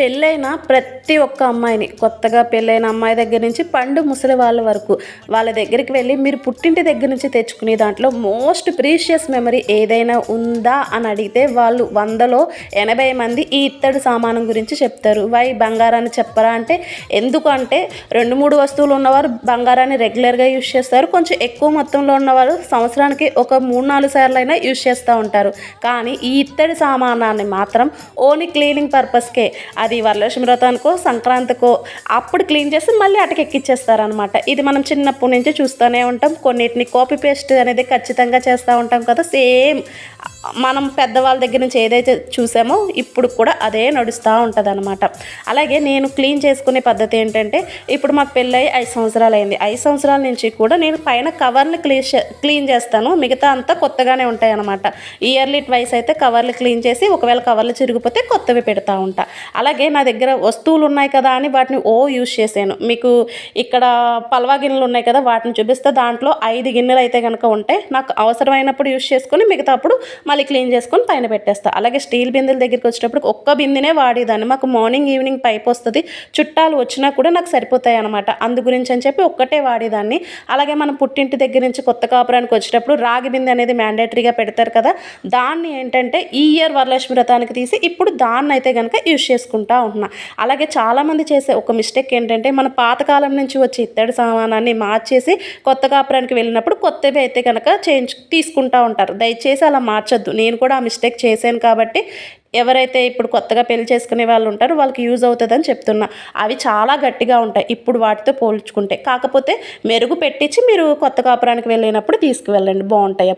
పెళ్ళైన ప్రతి ఒక్క అమ్మాయిని కొత్తగా పెళ్ళైన అమ్మాయి దగ్గర నుంచి పండు ముసలి వాళ్ళ వరకు వాళ్ళ దగ్గరికి వెళ్ళి మీరు పుట్టింటి దగ్గర నుంచి తెచ్చుకునే దాంట్లో మోస్ట్ ప్రీషియస్ మెమరీ ఏదైనా ఉందా అని అడిగితే వాళ్ళు వందలో ఎనభై మంది ఈ ఇత్తడి సామానం గురించి చెప్తారు. వై బంగారాన్ని చెప్పరా అంటే ఎందుకంటే రెండు మూడు వస్తువులు ఉన్నవారు బంగారాన్ని రెగ్యులర్గా యూజ్ చేస్తారు. కొంచెం ఎక్కువ మొత్తంలో ఉన్నవారు సంవత్సరానికి ఒక మూడు నాలుగు సార్లు అయినా యూజ్ చేస్తూ ఉంటారు. కానీ ఈ ఇత్తడి సామానాన్ని మాత్రం ఓన్లీ క్లీనింగ్ పర్పస్కే అది అది వరలక్ష్మి వ్రతానికో సంక్రాంతికో అప్పుడు క్లీన్ చేసి మళ్ళీ అటకి ఎక్కిచ్చేస్తారనమాట ఇది మనం చిన్నప్పటి నుంచి చూస్తూనే ఉంటాం. కొన్నిటిని కాపీ పేస్ట్ అనేది ఖచ్చితంగా చేస్తూ ఉంటాం కదా. సేమ్ మనం పెద్దవాళ్ళ దగ్గర నుంచి ఏదైతే చూసామో ఇప్పుడు కూడా అదే నడుస్తూ ఉంటుంది అనమాట అలాగే నేను క్లీన్ చేసుకునే పద్ధతి ఏంటంటే ఇప్పుడు మాకు పెళ్ళయి ఐదు సంవత్సరాలు అయింది ఐదు సంవత్సరాల నుంచి కూడా నేను పైన కవర్లు క్లీన్ క్లీన్ చేస్తాను. మిగతా అంతా కొత్తగానే ఉంటాయి అనమాట ఇయర్లీ ట్వైస్ అయితే కవర్లు క్లీన్ చేసి ఒకవేళ కవర్లు చిరిగిపోతే కొత్తవి పెడతా ఉంటా. అలాగే నా దగ్గర వస్తువులు ఉన్నాయి కదా అని వాటిని ఓ యూజ్ చేశాను. మీకు ఇక్కడ పల్వా గిన్నెలు ఉన్నాయి కదా వాటిని చూపిస్తే. దాంట్లో ఐదు గిన్నెలు అయితే కనుక ఉంటే నాకు అవసరమైనప్పుడు యూజ్ చేసుకొని మిగతా అప్పుడు మళ్ళీ క్లీన్ చేసుకొని పైన పెట్టేస్తా. అలాగే స్టీల్ బిందెల దగ్గరికి వచ్చేటప్పుడు ఒక్క బిందెనే వాడేదాన్ని. మాకు మార్నింగ్ ఈవినింగ్ పైప్ వస్తుంది. చుట్టాలు వచ్చినా కూడా నాకు సరిపోతాయి అనమాట అందు గురించి అని చెప్పి ఒక్కటే వాడేదాన్ని. అలాగే మనం పుట్టింటి దగ్గర నుంచి కొత్త కాపురానికి వచ్చేటప్పుడు రాగి బిందె అనేది మ్యాండేటరీగా పెడతారు కదా దాన్ని ఏంటంటే ఈ ఇయర్ వరలక్ష్మి వ్రతానికి తీసి ఇప్పుడు దాన్ని అయితే కనుక యూజ్ చేసుకుంటాం. ఉంటున్నా. అలాగే చాలామంది చేసే ఒక మిస్టేక్ ఏంటంటే మన పాతకాలం నుంచి వచ్చే ఇత్తడి సామానాన్ని మార్చేసి కొత్త కాపురానికి వెళ్ళినప్పుడు కొత్తవి అయితే కనుక చేయించు తీసుకుంటా ఉంటారు. దయచేసి అలా మార్చొద్దు. నేను కూడా ఆ మిస్టేక్ చేశాను కాబట్టి ఎవరైతే ఇప్పుడు కొత్తగా పెళ్ళి చేసుకునే వాళ్ళు ఉంటారో వాళ్ళకి యూజ్ అవుతుందని చెప్తున్నా. అవి చాలా గట్టిగా ఉంటాయి. ఇప్పుడు వాటితో పోల్చుకుంటే. కాకపోతే మెరుగు పెట్టించి మీరు కొత్త కాపురానికి వెళ్ళినప్పుడు తీసుకువెళ్ళండి. బాగుంటాయి.